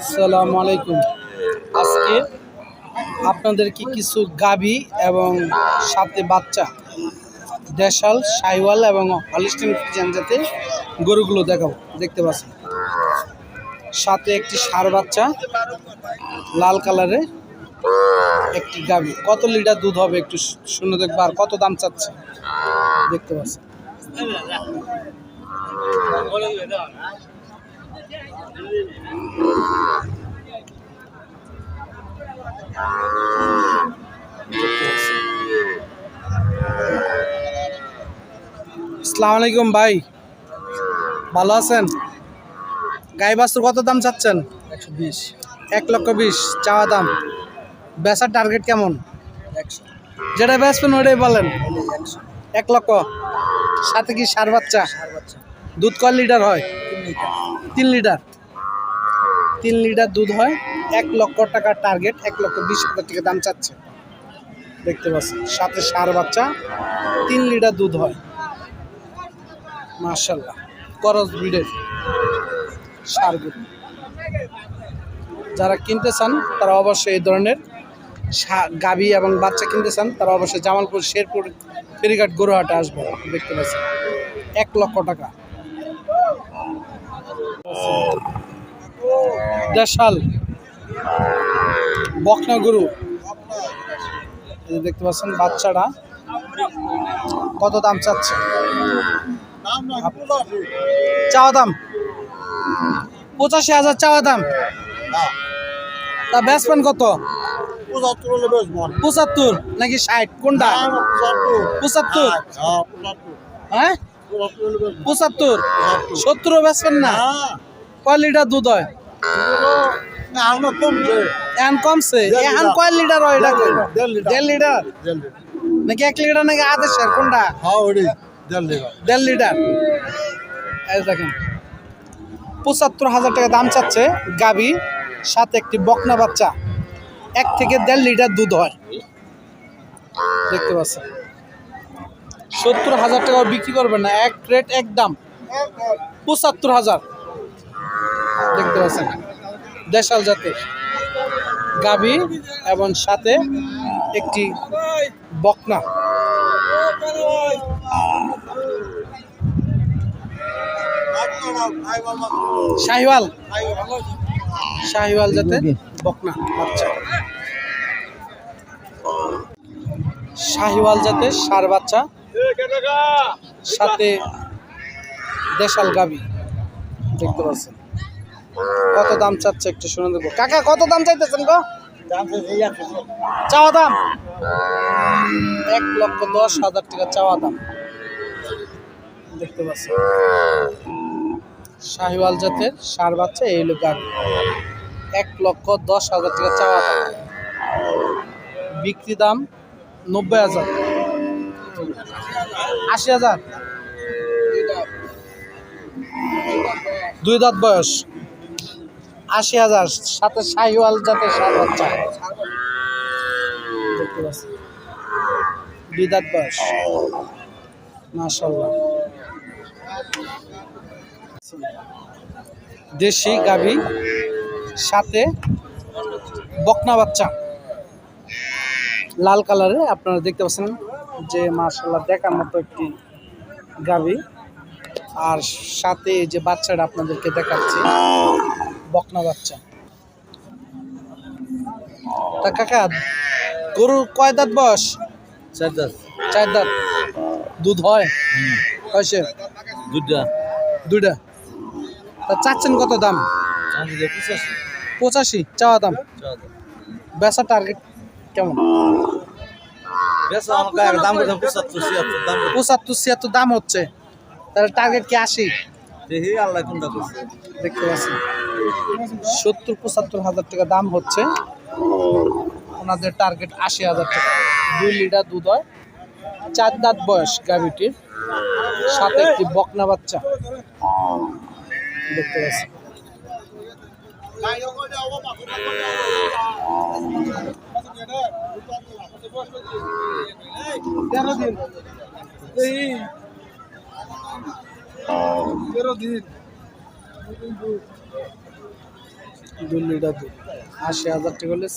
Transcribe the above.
আসসালামু আলাইকুম। আজকে আপনাদেরকে কিছু গাবি এবং সাথে বাচ্চা? দেশাল, সাইওয়াল এবং হলিস্টিন ফ্রিজিয়ান জাতের গরুগুলো দেখাবো। দেখতে পাচ্ছেন। সাথে একটি সার বাচ্চা, লাল কালারের একটি গাবি কত লিটার দুধ হবে একটু শুনে দেখব, আর কত দাম চাচ্ছে? দেখতে পাচ্ছেন। আসসালামু আলাইকুম ভাই। ভালো আছেন? গাই বাছুর কত দাম চাচ্ছেন? একশো বিশ। এক লক্ষ বিশ চাওয়া দাম। বেচার টার্গেট কেমন? যেটা বেচবেন ওটাই বলেন। একশো। এক লক্ষ। সাথে কি সার বাচ্চা? সার বাচ্চা। দুধ কয় লিটার হয়? তিন লিটার। তিন লিটার দুধ হয়, এক লক্ষ টাকার টার্গেট এক লক্ষ বিশ হাজার টাকা দাম চাচ্ছে। দেখতে পাচ্ছেন, সাথে সার বাচ্চা, তিন লিটার দুধ হয়। মার্শাল্লাহ করস ব্রিডের সার গরু যারা কিনতে চান, তারা অবশ্যই এই ধরনের গাভী এবং বাচ্চা কিনতে চান, তারা অবশ্যই জামালপুর, শেরপুর, ফেরিঘাট, গরুহাটে আসবে দেখতে পাচ্ছেন, এক লক্ষ টাকা। দেশাল। বকনা দেখতে পাচ্ছেন বাচ্চাটা কত দাম চাচ্ছে? চাওয়া দাম? পঁচাশি হাজার চাওয়া দাম। তা বেচবেন কত? পঁচাত্তর নাকি ষাট? কোনটা? পঁচাত্তর। হ্যাঁ? পঁচাত্তর। সত্তরও বেচবেন না? কয় লিটার দুধ হয়? কমছে এখন কমছে। দেড় এখন লিটার। কয় লিটার হয় এটা দেড় লিটার। নাকি এক লিটার নাকি কোনটা? হ্যাঁ দেড় লিটার। দেড় লিটার। দেখেন। পঁচাত্তর হাজার টাকা দাম চাচ্ছে গাবি সাথে একটি বকনা বাচ্চা। এক থেকে দেড় লিটার দুধ হয়। দেখতে পাচ্ছেন। সত্তর হাজার টাকা বিক্রি করবেন না। এক রেট এক দাম। পঁচাত্তর হাজার। দেখতে পাচ্ছেন দেশাল জাতের গাবি এবং সাথে একটি বকনা। শাহিওয়াল। শাহিওয়াল জাতের বকনা বাচ্চা শাহিওয়াল জাতের সার বাচ্চা, সাথে দেশাল গাবি দেখতে পাচ্ছেন। কত দাম চাচ্ছে একটু শুনে দেবো। কাকা, কত দাম চাইতেছেন গো? চাওয়া দাম? এক লক্ষ দশ হাজার টাকা চাওয়া দাম। দেখতে পাচ্ছেন শাহিওয়াল জাতের সার বাচ্চা, এই গাড়ি এক লক্ষ দশ হাজার টাকা চাওয়া দাম। বিক্রি দাম নব্বই হাজার। আশি হাজার। দুই দাঁত বয়স। আশি হাজার, সাথে শাহিওয়াল জাতের সার বয়স। মাশাল্লাহ দেশি গাভী, সাথে বকনা বাচ্চা। লাল কালারে আপনারা দেখতে পাচ্ছেন যে মার্শাল্লাহ দেখার মতো একটি গাভী। আর সাথে যে বাচ্চাটা আপনাদেরকে দেখাচ্ছি। বকনা বাচ্চা। তা কাকা গরুর কয় দাঁত বয়স? চার দাস চার দাঁত। দুধ হয়? কয়সে দুটা দুইটা। তা চাচ্ছেন কত দাম? পঁচাশি। চাওয়া দাম? বেচা টার্গেট কেমন? পঁচাত্তর ছিয়াত্তর দাম হচ্ছে। তাহলে টার্গেট কি আশি? দেখি আল্লাহ কোনটা করছে। দেখতে পাচ্ছেন। সত্তর পঁচাত্তর হাজার টাকা দাম হচ্ছে। ওনাদের টার্গেট আশি হাজার টাকা। দুই লিটার দুধ হয়। চার দাঁত বয়স গাভিটির। সাথে একটি বকনা বাচ্চা। দেখতে পাচ্ছেন। তেরো দিন তেরো দিন। দু লিটার দুধ। আশি হাজার টাকা হলে